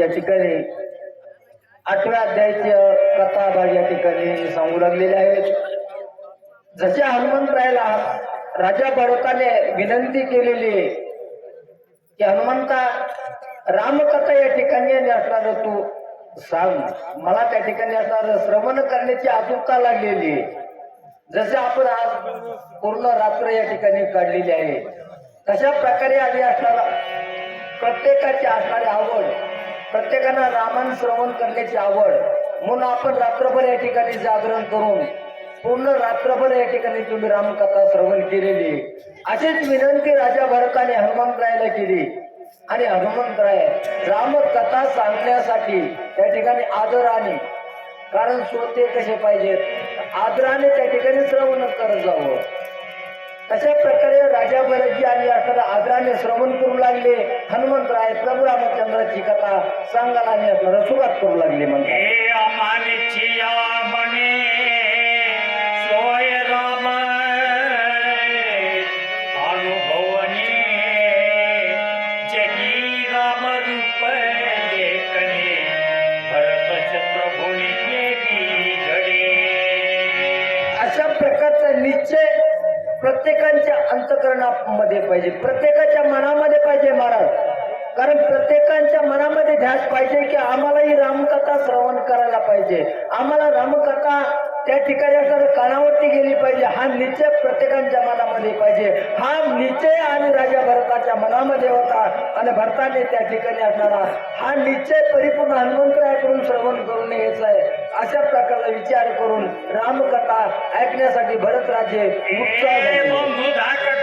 या ठिकाणी आठव्या अध्यायाची कथा भाग या ठिकाणी सांगू लागलेले आहेत. जसे हनुमंतरायला राजा भरताने विनंती केलेली की हनुमंता रामकथा या ठिकाणी असणार तू सांग. मला त्या ठिकाणी असणार श्रवण करण्याची आतुरता लागलेली जसे आपण आज पूर्ण रात्र या ठिकाणी काढलेली आहे. तशा प्रकारे आधी असणारा प्रत्येकाची असणारी आवड प्रत्येकानं रामायण श्रवण करण्याची आवड. म्हणून आपण रात्रभर या ठिकाणी जागरण करून पूर्ण रात्रभर या ठिकाणी तुम्ही रामकथा श्रवण केलेली. अशीच विनंती राजा भरताने हनुमंतरायाला केली. आणि हनुमंतराय रामकथा सांगण्यासाठी त्या ठिकाणी आदराने कारण श्रोते कसे पाहिजेत? आदराने त्या ठिकाणी श्रवण करत जावं. तशा प्रकारे राजा भरतजी आणि अठरा आदराने श्रवण करू लागले. हनुमंतराय प्रभू रामचंद्राची कथा सांगायला आणि असणारा सुरुवात करू लागले म्हणजे मध्ये पाहिजे. प्रत्येकाच्या मनामध्ये पाहिजे महाराज. कारण प्रत्येकाच्या मनामध्ये ध्यास पाहिजे की आम्हालाही रामकथा श्रवण करायला पाहिजे. आम्हाला रामकथा त्या ठिकाणी असणाऱ्या कानावरती गेली पाहिजे. हा निश्चय प्रत्येकाच्या मनामध्ये पाहिजे. हा निश्चय आणि राजा भरताच्या मनामध्ये होता आणि भरताने त्या ठिकाणी असणारा हा निश्चय परिपूर्ण हनुमंतरायाकडून श्रवण करून घ्यायचा आहे. अशा प्रकारचा विचार करून रामकथा ऐकण्यासाठी भरत राजे उत्साह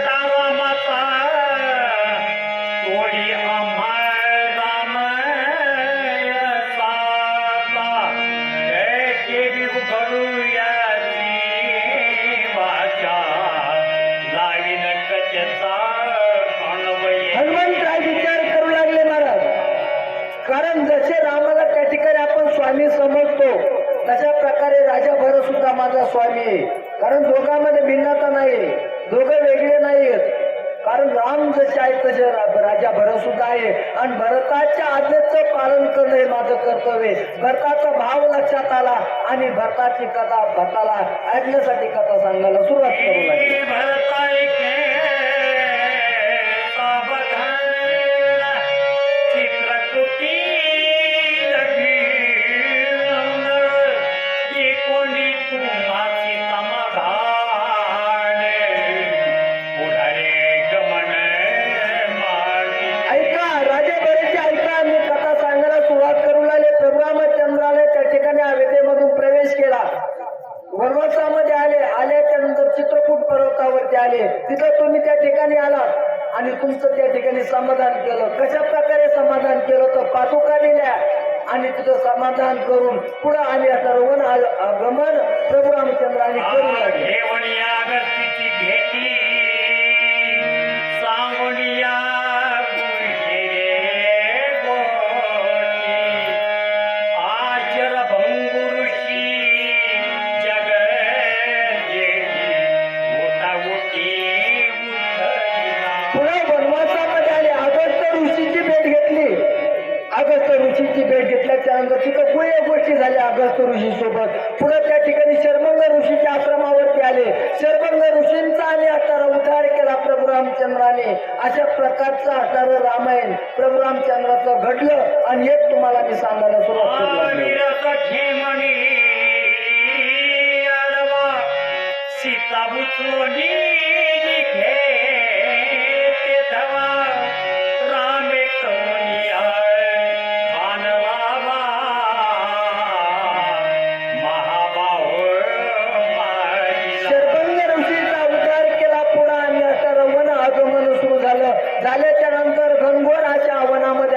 भरताची कथा भरताला ऐकण्यासाठी कथा सांगायला सुरुवात करू लागली. मोठा मोठी उठलिना पुन्हा वनवासामध्ये आले. अगस्त ऋषीची भेट घेतली. अगस्त ऋषीची भेट घेतल्याच्या नंतर तिथं पुढे गोष्टी झाल्या अगस्त ऋषी सोबत पुढे त्या ठिकाणी शर्मंग ऋषीच्या आश्रमावरती आले. शर्मंग ऋषींचा आणि असणारा उद्धार केला प्रभू रामचंद्राने. अशा प्रकारचं असणारं रामायण प्रभू रामचंद्राचं घडलं आणि एक तुम्हाला मी सांगायला सुरुवात करू लागलो. सीता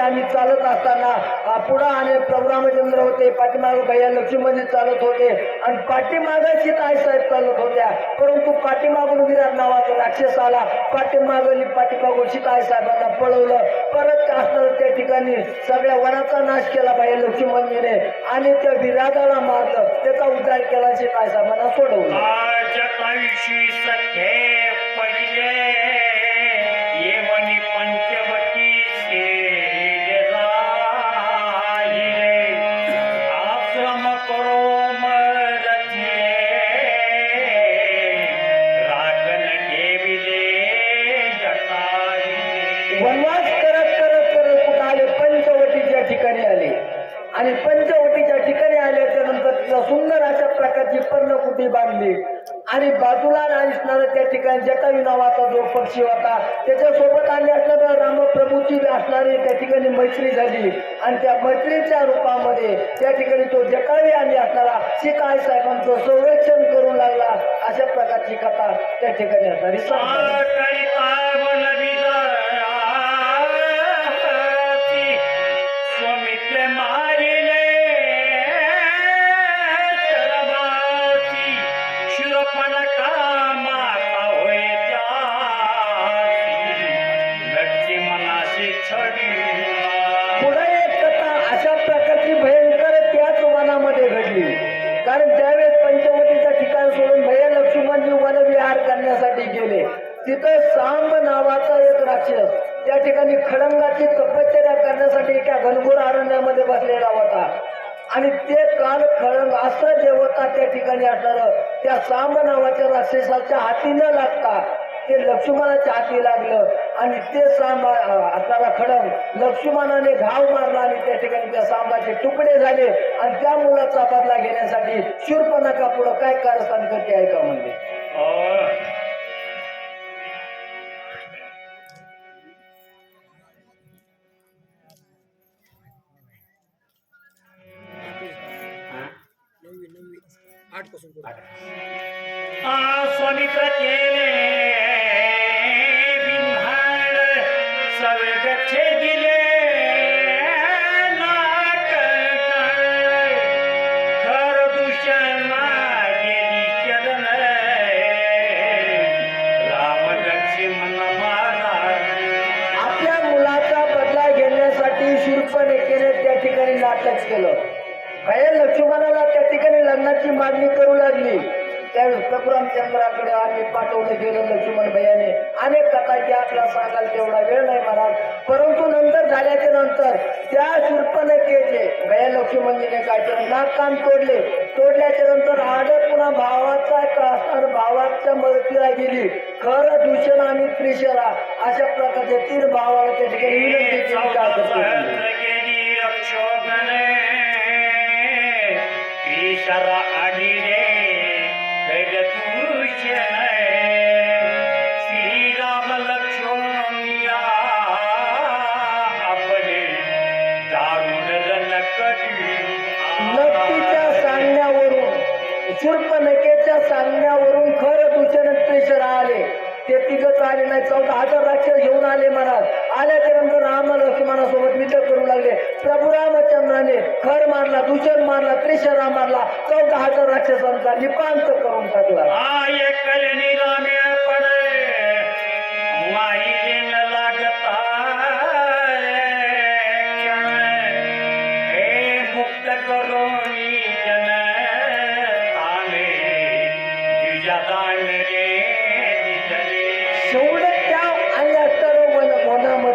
आम्ही चालत असताना पुढं आणि प्रभू रामचंद्र होते. पाठीमाग भैया लक्ष्मण चालत होते. आणि पाठीमाग सीताई साहेब चालत होत्या. परंतु पाठीमागून विराट नावाचा राक्षस आला पाठीमागली पाठीमागून सीताई साहेबांना पळवलं. परत असताना त्या ठिकाणी सगळ्या वनाचा नाश केला भैया लक्ष्मणजीने आणि त्या विराटाला मारलं. त्याचा उद्धार केला शिताई साहेबांना सोडवलं. पंचवटीच्या ठिकाणी आल्याच्यानंतर सुंदर अशा प्रकारची पर्णकुटी बांधली. आणि बाजूला असणारा त्या ठिकाणी जटायू नावाचा जो पक्षी होता त्याच्यासोबत आले असणारा रामप्रभूची असणारी त्या ठिकाणी मैत्री झाली. आणि त्या मैत्रीच्या रूपामध्ये त्या ठिकाणी तो जटावी आणि असणारा शिकाय साहेबांचं संरक्षण करू लागला अशा प्रकारची कथा त्या ठिकाणी असणारी. तिथं सांब नावाचा एक राक्षस त्या ठिकाणी खडंगाची तपश्चर्या करण्यासाठी एका घनघोर अरण्यामध्ये बसलेला होता. आणि ते काल खळंग असं देवता त्या ठिकाणी असणार त्या सांब नावाच्या राक्षसाच्या हाती न लागता ते लक्ष्मणाच्या हाती लागलं. आणि ते सांब असणारा खडंग लक्ष्मणाने घाव मारला आणि त्या ठिकाणी त्या सांबाचे तुकडे झाले. आणि त्या मुलाचा बदला घेण्यासाठी शूर्पणखा पुढं काय कारस्थान करते ऐका म्हणजे स्वामित्र केले बिन्हाड रामचंद्राकडे आम्ही पाठवलं गेलो लक्ष्मण भैयाने. अनेक कथा की आपला सांगाल तेवढा वेळ नाही महाराज परंतु नंतर झाल्याच्यानंतर त्या शूर्पणकेचे भैया लक्ष्मणजीने काय केलं? नाक कान तोडले. तोडल्याच्या नंतर आडत पुन्हा भावाचा एक भावाच्या मदतीला गेली. खर दूषण आणि त्रिशरा अशा प्रकारचे तीन भावाला त्या ठिकाणी विनंती केली आणि नक्कीच्या सांगण्यावरून खरं दूषण त्रिशरा आले. ते तिघच आले नाही. चौदा हजार राक्षस घेऊन आले महाराज. आल्याच्यानंतर राम लक्ष्मणासोबत मित्र करू लागले. प्रभू रामचंद्राने खर मारला दूषण मारला त्रिशरा मारला चौदा हजार राक्षसांचा निपांत टाकला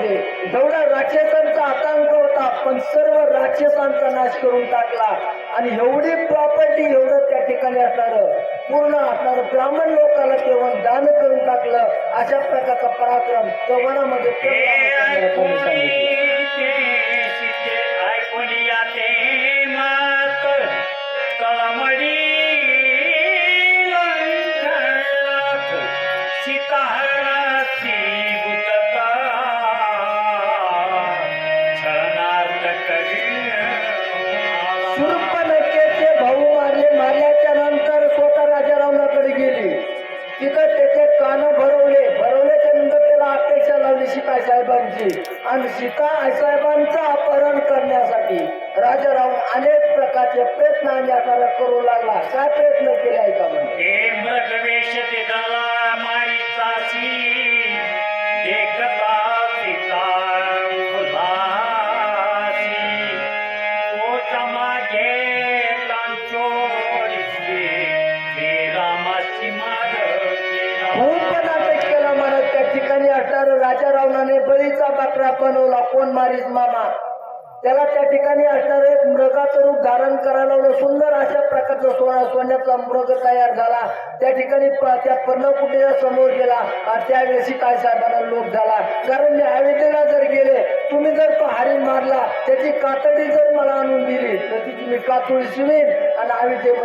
हे जेवढा राक्षसांचा आतंक होता पण सर्व राक्षसांचा नाश करून टाकला. आणि एवढी प्रॉपर्टी एवढं त्या ठिकाणी असणार. पूर्ण असणार ब्राह्मण लोकांना केवळ दान करून टाकलं अशा प्रकारचा पराक्रम त्या आणि अपहरण करण्यासाठी राजा अनेक प्रकारचे प्रयत्न आणि आता करू लागला. काय प्रयत्न केले ऐका म्हणजे बळीचा कोण मारीस मामा त्याला त्या ठिकाणी असणार एक मृगाचं रूप धारण करायला लावलं. सुंदर अशा प्रकारचं सोना सोन्याचा मृग तयार झाला. त्या ठिकाणी प- त्या पर्णकुटीच्या समोर गेला आणि त्यावेळेस काय साहेबांना लोक झाला. कारण मी अयोध्येला जर गेले तुम्ही जर तो मारला त्याची कातडी जर मला आणून दिली तर ती मी कातुळी शिवीन आणि अयोध्ये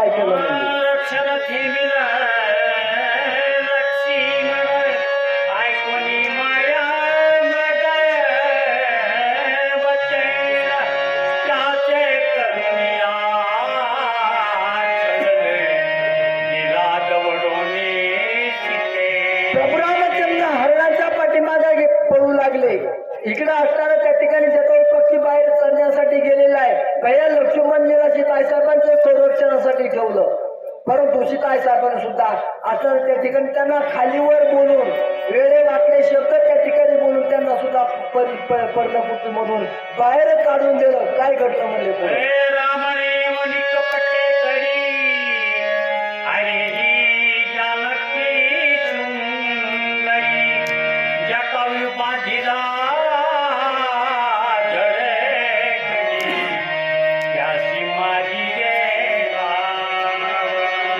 पाठीमागं असताना त्या ठिकाणी त्यांना खालीवर बोलून वेळे वाटले शब्द त्या ठिकाणी बोलून त्यांना सुद्धा पर्णकुटीमधून बाहेर काढून दिलं. काय घडलं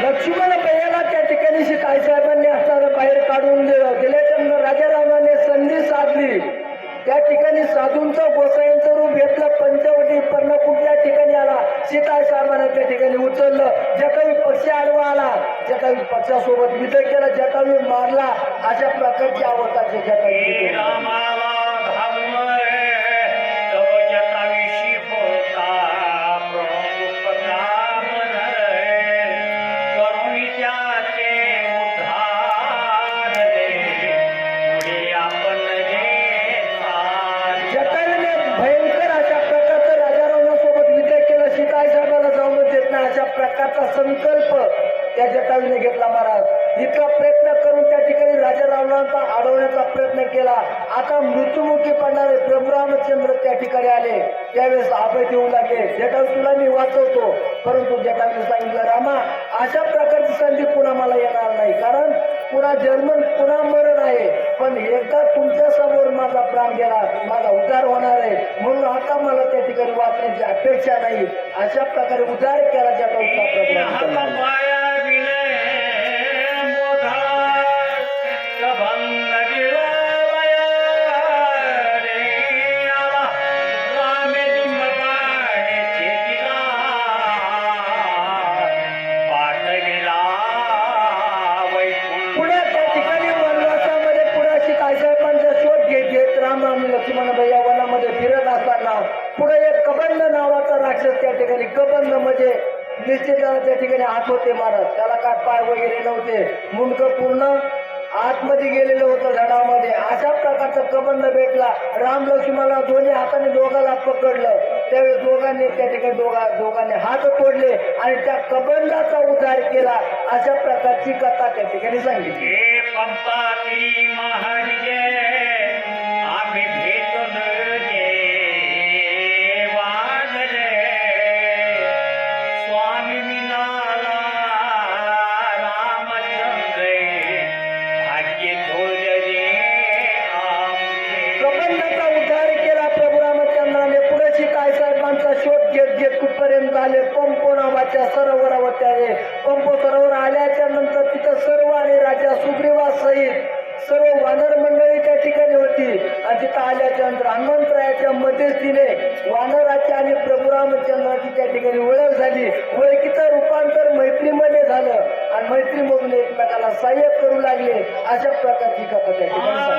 लक्ष्मण भैयाला त्या ठिकाणी शिकाई साहेबांनी असणारं बाहेर काढून दिलं. दिल्याच्यानंतर राजा संधी साधली. त्या ठिकाणी साधूंचं गोसाईंचं रूप घेतलं. पंचवटी पर्णकुट या ठिकाणी आला. सीताय साहेबांना त्या ठिकाणी उचललं. ज्या काही पक्ष आडवा आला ज्या काही पक्षासोबत विजय केला ज्या काही मारला अशा प्रकारची आवडतात त्या जटावी जटावीने घेतला महाराज. इतका प्रयत्न करून त्या ठिकाणी राजा रावणाचा अडवण्याचा प्रयत्न केला. आता मृत्युमुखी पडणारे प्रभुरामचंद्र त्या ठिकाणी आले. त्यावेळेस अभय देऊ लागले. जटावी तुला मी वाचवतो. परंतु जटावीने सांगितलं रामा अशा प्रकारची संधी पुन्हा मला येणार नाही. कारण पुन्हा जर्मन पुन्हा मरण आहे. पण एकदा तुमच्यासमोर माझा प्राण गेला. माझा उद्धार होणार आहे. म्हणून आता मला त्या ठिकाणी वाचण्याची अपेक्षा नाही. अशा प्रकारे उद्धार केला जटाऊचा प्रभू राम राम आणि लक्ष्मण भैया वनामध्ये फिरत असताना पुढे एक कबंध नावाचा राक्षस त्या ठिकाणी कबंध म्हणजे निश्चित त्या ठिकाणी हात होते महाराज त्याला काय पाय वगैरे नव्हते. मुंडक पूर्ण आतमध्ये गेलेलं होतं झाडामध्ये. अशा प्रकारचा कबंध भेटला. राम लक्ष्मणला दोन्ही हाताने दोघाला पकडलं. त्यावेळी दोघांनी त्या ठिकाणी दोघा दोघांनी हात तोडले आणि त्या कबंधाचा उद्धार केला अशा प्रकारची कथा त्या ठिकाणी सांगितली. आले पंपो नावाच्या सरोवरावर त्याने पंपो सरोवर आल्याच्यानंतर तिथं सर्व आणि राजा सुग्रीवा सहित सर्व वानर मंडळी त्या ठिकाणी होती. आणि तिथं आल्याच्यानंतर हनुमंतरायाच्या मध्यस्थीने वानराची आणि प्रभू रामचंद्राची त्या ठिकाणी ओळख झाली. ओळखीचं रूपांतर मैत्रीमध्ये झालं. आणि मैत्रीमधून एकमेकाला सहाय्य करू लागले. अशा प्रकारची कथा त्या ठिकाणी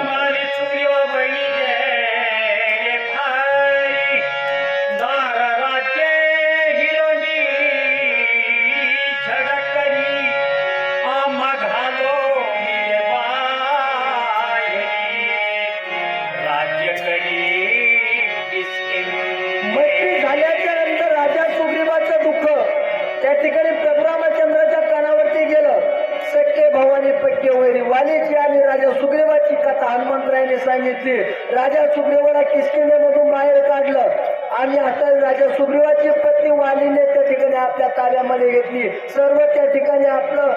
पक्के वालीची आणि राजा सुग्रीवाची कथा हनुमंतरायाने सांगितली. राजा सुग्रीवाला किशकिंदेमधून बाहेर काढलं. आणि आता राजा सुग्रीवाची पत्नी वालीने त्या ठिकाणी आपल्या ताब्यामध्ये घेतली. सर्व त्या ठिकाणी आपलं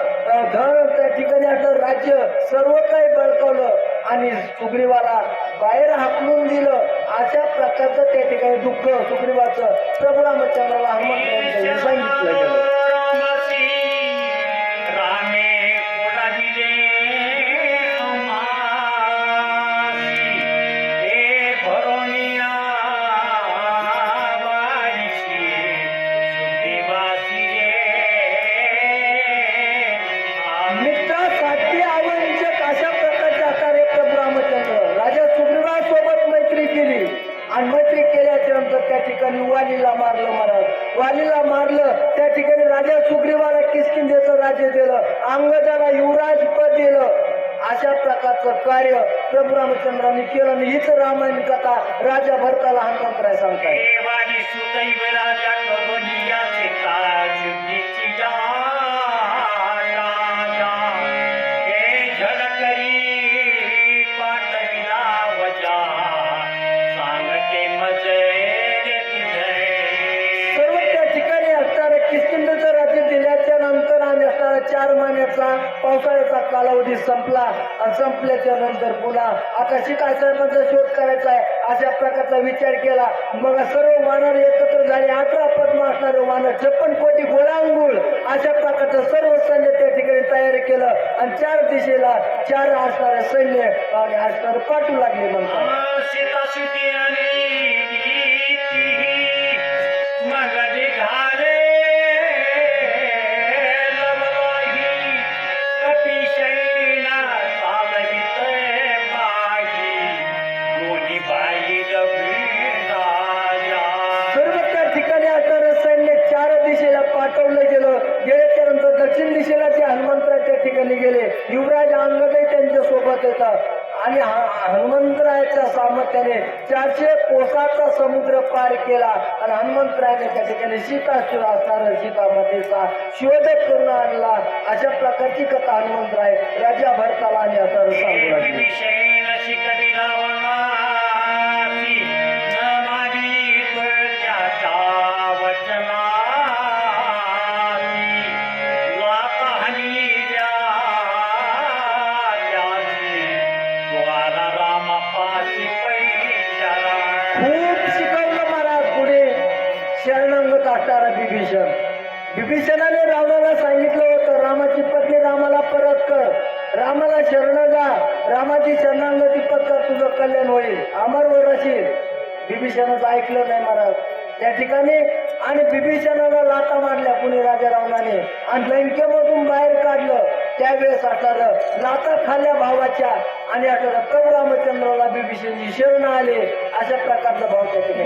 धन त्या ठिकाणी आपलं राज्य सर्व काही बळकवलं. आणि सुग्रीवाला बाहेर हाकलून दिलं. अशा प्रकारचं त्या ठिकाणी दुःख सुग्रीवाचं प्रभू रामचंद्राला हनुमंत सांगितलं गेलं. आणि मैत्री केल्याच्यानंतर त्या ठिकाणी वालीला मारलं महाराज. वालीला मारलं त्या ठिकाणी राजा सुग्रीवाला किसकिंदेचं राज्य दिलं अंगजाला युवराज पद दिलं. अशा प्रकारचं कार्य प्रभू रामचंद्रांनी केलं आणि हीच रामायण कथा राजा भरताला हनुमंतराय सांगताय संपला. आणि संपल्याच्या नंतर पुन्हा आता शिकाय शोध करायचा आहे. अशा प्रकारचा विचार केला. मग सर्व वानर एकत्र झाले. अठरा पद्म असणारे वानर छप्पन कोटी गोळांगुळ अशा प्रकारचं सर्व सैन्य त्या ठिकाणी तयार केलं. आणि चार दिशेला चार असणारे सैन्य आणि असणारे पाठवू लागले म्हणतात. त्याचे चारशे कोसाचा समुद्र पार केला आणि हनुमंतरायाने त्या ठिकाणी सीताशिव असणार सीतामातेचा शोध करून आणला. अशा प्रकारची कथा हनुमंतराय राजा भरताला आणि आता सांगू लागली कल्याण होईल अमर वरशील बिभीषणाचं ऐकलं नाही महाराज. त्या ठिकाणी आणि बिभीषणाला लाता मारल्या पुणे राजा रावणाने आणि लंकेमधून बाहेर काढलं. त्यावेळेस असणारं लाता खाल्ल्या भावाच्या. आणि असणारं प्रभू रामचंद्राला बिभीषणजी शरण आले. अशा प्रकारचा भाव त्या ठिकाणी.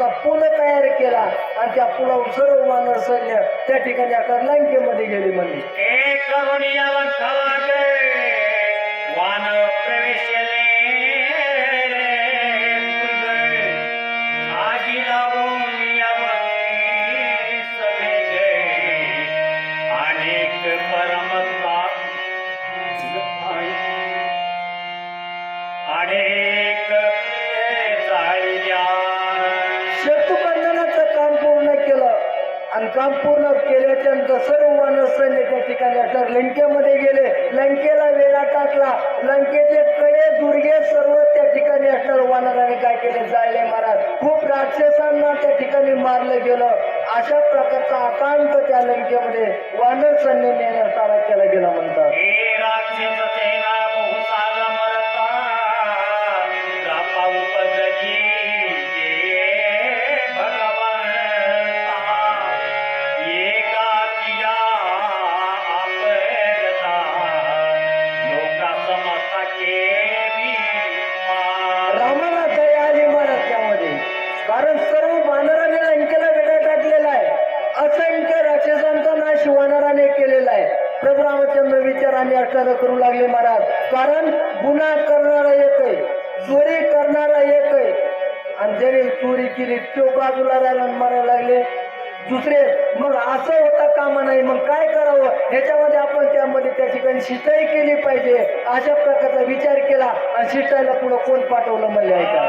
त्याचा पुल पूल तयार केला आणि त्या पुलावर सर्व वानर सैन्य त्या ठिकाणी आता लंकेमध्ये गेली म्हणजे हे प्रवेश आणि शिकायला पुढं कोण पाठवलं मला ऐका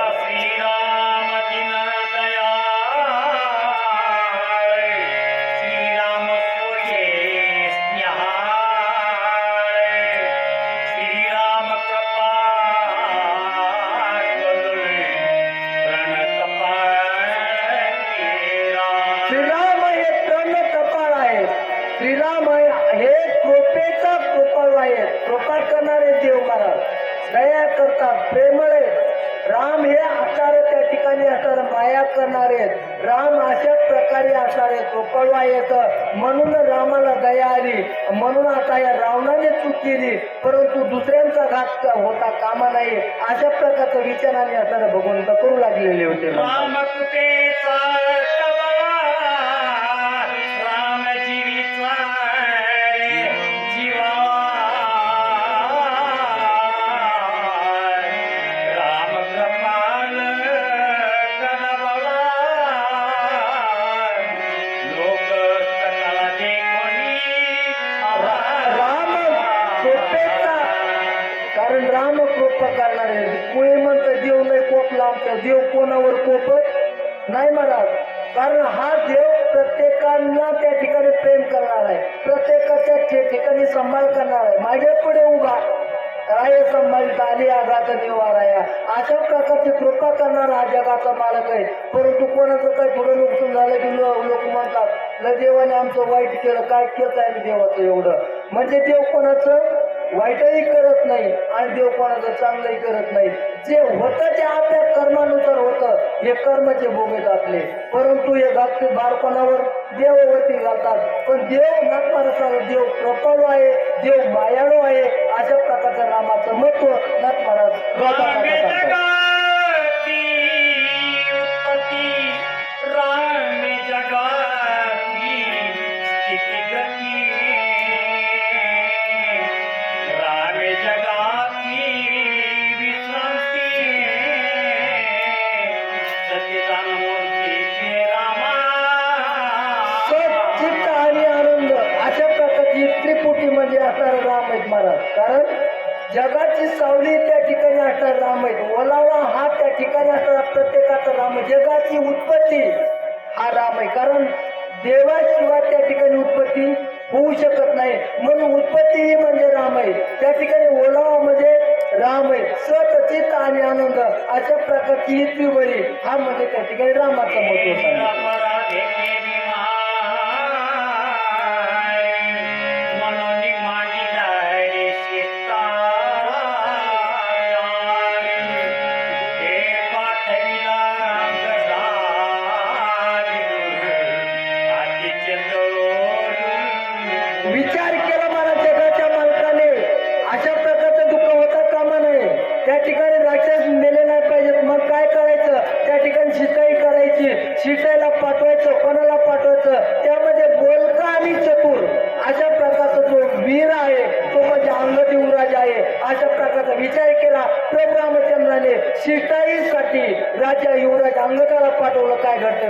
कामा नाही अशा प्रकारचं आम्ही असताना भगवंत करू लागलेले होते. माझा व्यवहार अशा प्रकारची कृपा करणारा हा जगाचा मालक आहे. परंतु कोणाचं काही पुढं नुकसान झालं की लोक म्हणतात न देवाने आमचं वाईट केलं काय केलं आहे देवाचं एवढं? म्हणजे देव कोणाचं वाईटही करत नाही आणि देव कोणाचं चांगलंही करत नाही. जे होत ते आपल्या कर्मानुसार होतं. हे कर्म जे भोगत आपले परंतु हे घातले बालपणावर देववती घालतात. पण देव नाथमाराचा देव प्रभाव आहे देव मायाळू आहे अशा प्रकारचं रामाचं महत्त्व नाथ राम कारण जगाची सावली त्या ठिकाणी असणार राम आहे ओलावा हा त्या ठिकाणी असणारा प्रत्येकाचा राम जगाची उत्पत्ती हा राम आहे. कारण देवाशिवाय त्या ठिकाणी उत्पत्ती होऊ शकत नाही. म्हणून उत्पत्ती ही म्हणजे राम आहे. त्या ठिकाणी ओलावा म्हणजे राम आहे. सतचित आणि आनंद अशा प्रकारची ही हा म्हणजे त्या ठिकाणी रामाचा महत्त्व राज्य युवराज अंगदाला पाठवलं काय घडतंय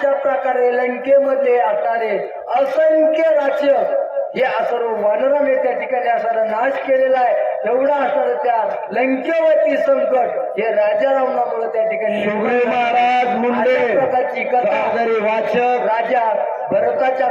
अशा प्रकारे लंकेमध्ये असणारे असंख्य राक्षस हे सर्व वानराने त्या ठिकाणी असणारा नाश केलेला आहे. एवढा असणारं त्या लंकेवरती संकट हे राजा रावणामुळे त्या ठिकाणी महाराज मुंडे प्रकारची कथा वाचक राजा भरताच्या